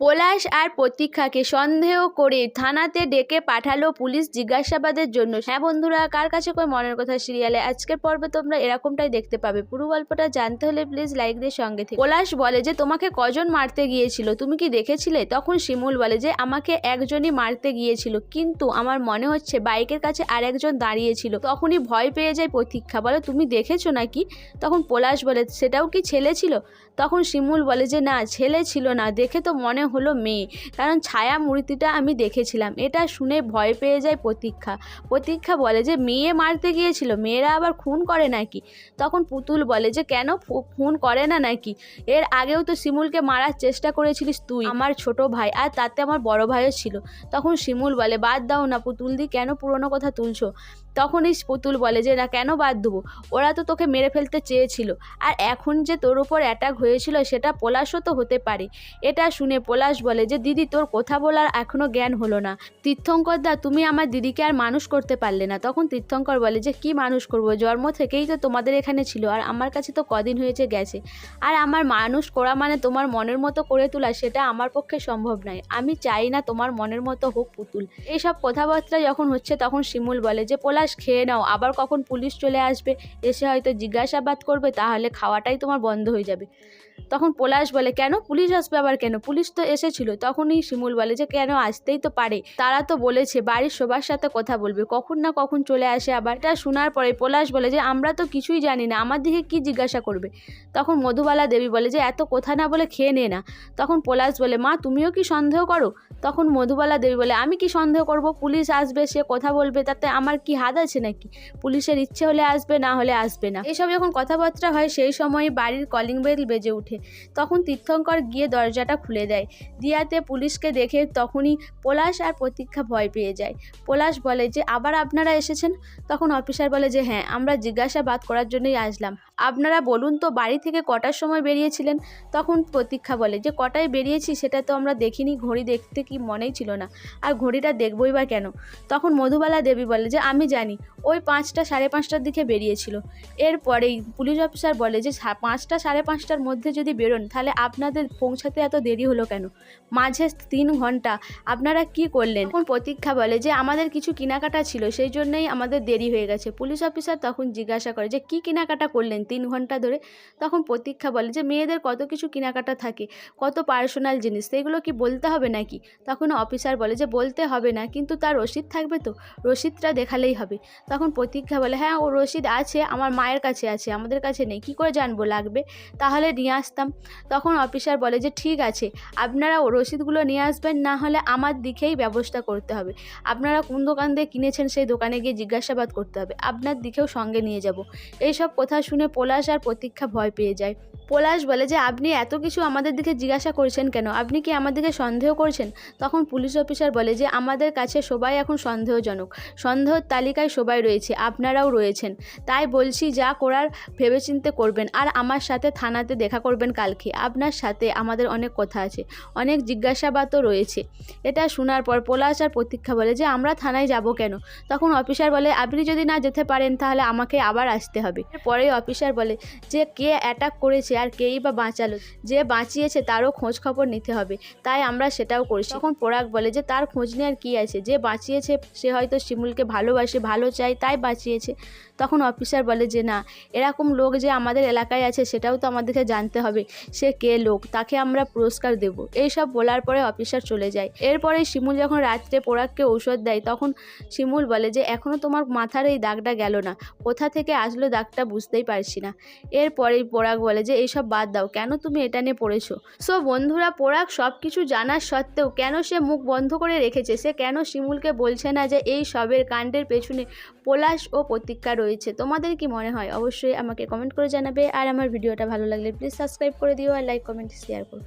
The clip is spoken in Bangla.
পলাশ আর প্রতীক্ষাকে সন্দেহ করে থানাতে ডেকে পাঠালো পুলিশ জিজ্ঞাসাবাদের জন্য। হ্যাঁ বন্ধুরা, কার কাছে কই মনের কথা সিরিয়ালে? আজকের পর্বে তোমরা এরকমটাই দেখতে পাবে। পুরো গল্পটা জানতে হলে প্লিজ লাইক দিয়ে সঙ্গে থেকে। পলাশ বলে যে, তোমাকে কজন মারতে গিয়েছিল? তুমি কি দেখেছিলে? তখন শিমুল বলে যে, আমাকে একজনই মারতে গিয়েছিল, কিন্তু আমার মনে হচ্ছে বাইকের কাছে আর একজন দাঁড়িয়েছিল। তখনই ভয় পেয়ে যায় প্রতীক্ষা। বলে, তুমি দেখেছ নাকি? তখন পলাশ বলে, সেটাও কি ছেলে ছিল? তখন শিমুল বলে যে, না, ছেলে ছিল না। দেখে তো মনে হলো মেয়ে। কারণ ছায়া মূর্তিটা আমি দেখেছিলাম। এটা শুনে ভয় পেয়ে যায় প্রতীক্ষা। প্রতীক্ষা বলে যে, মেয়ে মারতে গিয়েছিল, মেয়েরা আবার খুন করে নাকি? তখন পুতুল বলে যে, কেন খুন করে না নাকি? এর আগেও তো শিমুলকে মারার চেষ্টা করেছিলিস তুই, আমার ছোট ভাই, আর তাতে আমার বড় ভাইও ছিল। তখন শিমুল বলে, বাদ দাও না পুতুল দি, কেন পুরনো কথা তুলছো? তখনই পুতুল বলে যে, না, কেন বাদ দেবো? ওরা তো তোকে মেরে ফেলতে চেয়েছিল। আর এখন যে তোর ওপর অ্যাটাক হয়েছিল, সেটা পলাশও তো হতে পারে। এটা শুনে পলাশ বলে যে, দিদি, তোর কথা বলার এখনও জ্ঞান হলো না। তীর্থঙ্কর দা, তুমি আমার দিদিকে আর মানুষ করতে পারলে না। তখন তীর্থঙ্কর বলে যে, কি মানুষ করব? জন্ম থেকেই তো তোমাদের এখানে ছিল, আর আমার কাছে তো কদিন হয়েছে গেছে। আর আমার মানুষ করা মানে তোমার মনের মতো করে তোলা, সেটা আমার পক্ষে সম্ভব নয়। আমি চাই না তোমার মনের মতো হোক পুতুল। এইসব কথাবার্তা যখন হচ্ছে, তখন শিমুল বলে যে পলাশ খেয়ে নাও। আবার কখন পুলিশ চলে আসবে, এসে হয়তো জিজ্ঞাসাবাদ করবে, তাহলে খাওয়াটাই তোমার বন্ধ হয়ে যাবে। তখন পলাশ বলে, কেন? পুলিশ আসবে আবার কেন? পুলিশ তো এসেছিল। তখনই শিমুল বলে যে, কেন? আসতেই তো পারে। তারা তো বলেছে, বাড়ির সবার সাথে কথা বলবে। কখন না কখন চলে আসে আবার? এটা শোনার পরে পলাশ বলে যে, আমরা তো কিছুই জানি না। আমার দিকে কি জিজ্ঞাসা করবে? তখন মধুবালা দেবী বলে যে, এত কথা না বলে খেয়ে নে না। তখন পলাশ বলে, মা, তুমিও কি সন্দেহ করো? তখন মধুবালা দেবী বলে, আমি কি সন্দেহ করব? পুলিশ আসবে, সে কথা বলবে, তাতে আমার কি হাত আছে নাকি? পুলিশের ইচ্ছে হলে আসবে, না হলে আসবে না। এসব যখন কথাবার্তা হয়, সেই সময় বাড়ির কলিং বেল বেজে ওঠে। তখন তীর্থঙ্কর গিয়ে দরজাটা খুলে দেয়। দিয়াতে পুলিশকে দেখে তখনই পলাশ আর প্রতীক্ষা ভয় পেয়ে যায়। পলাশ বলে যে, আবার আপনারা এসেছেন? তখন অফিসার বলে যে হ্যাঁ আমরা জিজ্ঞাসাবাদ করার জন্যই আসলাম। আপনারা বলুন তো, বাড়ি থেকে কটার সময় বেরিয়েছিলেন? তখন প্রতীক্ষা বলে যে, কটায় বেরিয়েছি সেটা তো আমরা দেখিনি, ঘড়ি দেখতে কি মনেই ছিল না। আর ঘড়িটা দেখবই বা কেন? তখন মধুবালা দেবী বলে যে, আমি জানি ওই পাঁচটা সাড়ে পাঁচটার দিকে বেরিয়েছিল। এরপরেই পুলিশ অফিসার বলে যে পাঁচটা সাড়ে পাঁচটার মধ্যে যদি বেরোন, তাহলে আপনাদের পৌঁছাতে এত দেরি হলো কেন? মাঝে তিন ঘণ্টা, আপনারা কি করলেন? তখন প্রতীক্ষা বলে যে, আমাদের কিছু কেনাকাটা ছিল, সেই জন্যই আমাদের দেরি হয়ে গেছে। পুলিশ অফিসার তখন জিজ্ঞাসা করে যে, কি কেনাকাটা করলেন তিন ঘণ্টা ধরে? তখন প্রতীক্ষা বলে যে, মেয়েদের কত কিছু কেনাকাটা থাকে, কত পার্সোনাল জিনিস, সেগুলো কি বলতে হবে নাকি? তখন অফিসার বলে যে, বলতে হবে না, কিন্তু তার রসিদ থাকবে তো? রসিদটা দেখালেই হবে। তখন প্রতীক্ষা বলে হ্যাঁ ও রসিদ আছে, আমার মায়ের কাছে আছে, আমাদের কাছে নেই, কী করে জানব লাগবে? তাহলে নিয়ে আসতাম। তখন অফিসার বলে যে, ঠিক আছে, আপনারা ও রসিদগুলো নিয়ে আসবেন, না হলে আমার দিকেই ব্যবস্থা করতে হবে। আপনারা কোন দোকান দিয়ে কিনেছেন সেই দোকানে গিয়ে জিজ্ঞাসাবাদ করতে হবে, আপনার দিকেও সঙ্গে নিয়ে যাব। এইসব কথা শুনে পলাশ আর প্রতীক্ষা ভয় পেয়ে যায়। পলাশ বলে যে, আপনি এত কিছু আমাদের দিকে জিজ্ঞাসা করছেন কেন? আপনি কি আমাদেরকে সন্দেহ করছেন? তখন পুলিশ অফিসার বলে যে, আমাদের কাছে সবাই এখন সন্দেহজনক। সন্দেহর তালিকায় সবাই রয়েছে, আপনারাও রয়েছেন। তাই বলছি, যা করার ভেবেচিন্তে করবেন। আর আমার সাথে থানাতে দেখা করবেন কালকে। আপনার সাথে আমাদের অনেক কথা আছে, অনেক জিজ্ঞাসাবাদও রয়েছে। এটা শোনার পর পলাশ আর প্রতীক্ষা বলে যে, আমরা থানায় যাব কেন? তখন অফিসার বলে, আপনি যদি না যেতে পারেন, তাহলে আমাকে আবার আসতে হবে। পরে অফিসার বলে যে, কে অ্যাটাক করেছে আর কেই বা বাঁচালো। যে বাঁচিয়েছে তারও খোঁজ খবর নিতে হবে। তাই আমরা সেটাও করছি। তখন পোড়াক বলে যে, তার খোঁজ নেওয়ার কী আছে? যে বাঁচিয়েছে, সে হয়তো শিমুলকে ভালোবাসে, ভালো চায়, তাই বাঁচিয়েছে। তখন অফিসার বলে যে, না, এরকম লোক যে আমাদের এলাকায় আছে, সেটাও তো আমাদেরকে জানতে হবে। সে কে লোক? তাকে আমরা পুরস্কার দেব। এইসব বলার পরে অফিসার চলে যায়। এরপরে শিমুল যখন রাত্রে পোড়াককে ঔষধ দেয়, তখন শিমুল বলে যে এখনও তোমার মাথার এই দাগটা গেল না। কোথা থেকে আসলো দাগটা বুঝতেই পারছি না। এরপরেই পোড়াক বলে যে এইসব বাদ দাও। কেন তুমি এটা নিয়ে পড়েছো? সো বন্ধুরা, পোড়াক সব কিছু জানার সত্ত্বেও কেন সে মুখ বন্ধ করে রেখেছে? সে কেন শিমুলকে বলছে না যে এই সবের কাণ্ডের পেছনে পলাশ ও প্রতীক্ষা রয়েছে? তোমাদের কি মনে হয়? অবশ্যই আমাকে কমেন্ট করে জানাবে। আর আমার ভিডিওটা ভালো লাগলে প্লিজ সাবস্ক্রাইব করে দিও আর লাইক কমেন্ট শেয়ার করো।